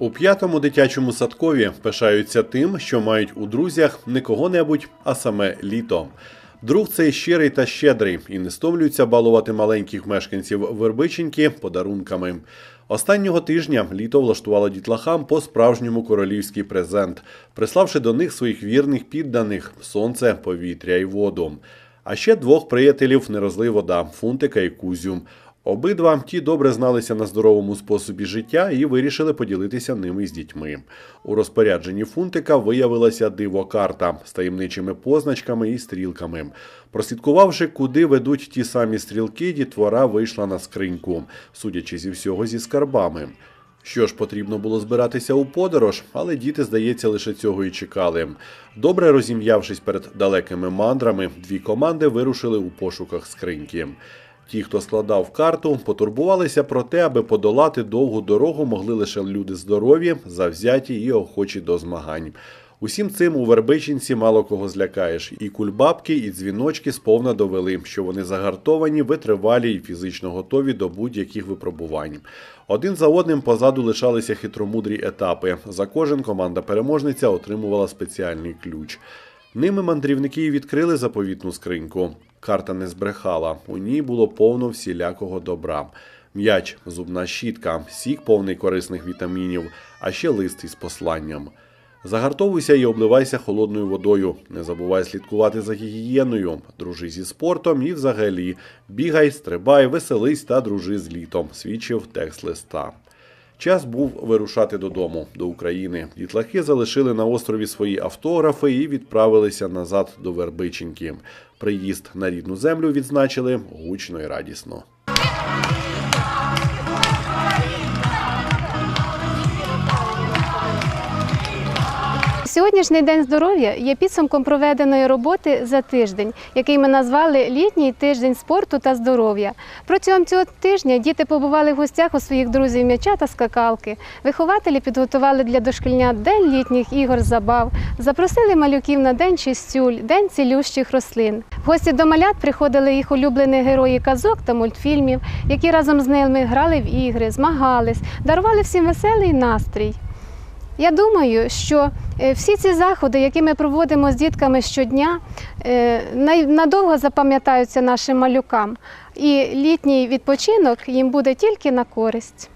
У п'ятому дитячому садкові пишаються тим, що мають у друзях не кого-небудь, а саме літо. Друг цей щирий та щедрий і не стомлюється балувати маленьких мешканців Вербиченьки подарунками. Останнього тижня літо влаштувало дітлахам по справжньому королівський презент, приславши до них своїх вірних підданих сонце, повітря і воду. А ще двох приятелів не розлий вода Фунтика і Кузю. Обидва ті добре зналися на здоровому способі життя і вирішили поділитися ними з дітьми. У розпорядженні Фунтика виявилася дивокарта з таємничими позначками і стрілками. Прослідкувавши, куди ведуть ті самі стрілки, дітвора вийшла на скриньку, судячи зі всього зі скарбами. Що ж, потрібно було збиратися у подорож, але діти, здається, лише цього і чекали. Добре розім'явшись перед далекими мандрами, дві команди вирушили у пошуках скриньки. Ті, хто складав карту, потурбувалися про те, аби подолати довгу дорогу могли лише люди здорові, завзяті і охочі до змагань. Усім цим у Вербичинці мало кого злякаєш. І кульбабки, і дзвіночки сповна довели, що вони загартовані, витривалі і фізично готові до будь-яких випробувань. Один за одним позаду лишалися хитромудрі етапи. За кожен команда переможниця отримувала спеціальний ключ. Ними мандрівники відкрили заповітну скриньку. Карта не збрехала, у ній було повно всілякого добра. М'яч, зубна щітка, сік повний корисних вітамінів, а ще лист із посланням. Загартовуйся і обливайся холодною водою. Не забувай слідкувати за гігієною, дружи зі спортом і взагалі бігай, стрибай, веселись та дружи з літом, свідчив текст листа. Час був вирушати додому, до України. Дітлахи залишили на острові свої автографи і відправилися назад до Вербиченьки. Приїзд на рідну землю відзначили гучно і радісно. Сьогоднішній день здоров'я є підсумком проведеної роботи за тиждень, який ми назвали літній тиждень спорту та здоров'я. Протягом цього тижня діти побували в гостях у своїх друзів м'яча та скакалки. Вихователі підготували для дошкільнят день літніх ігор забав, запросили малюків на день чистюль, день цілющих рослин. В гості до малят приходили їх улюблені герої казок та мультфільмів, які разом з ними грали в ігри, змагались, дарували всім веселий настрій. Я думаю, що всі ці заходи, які ми проводимо з дітками щодня, е, надовго запам'ятаються нашим малюкам, і літній відпочинок їм буде тільки на користь.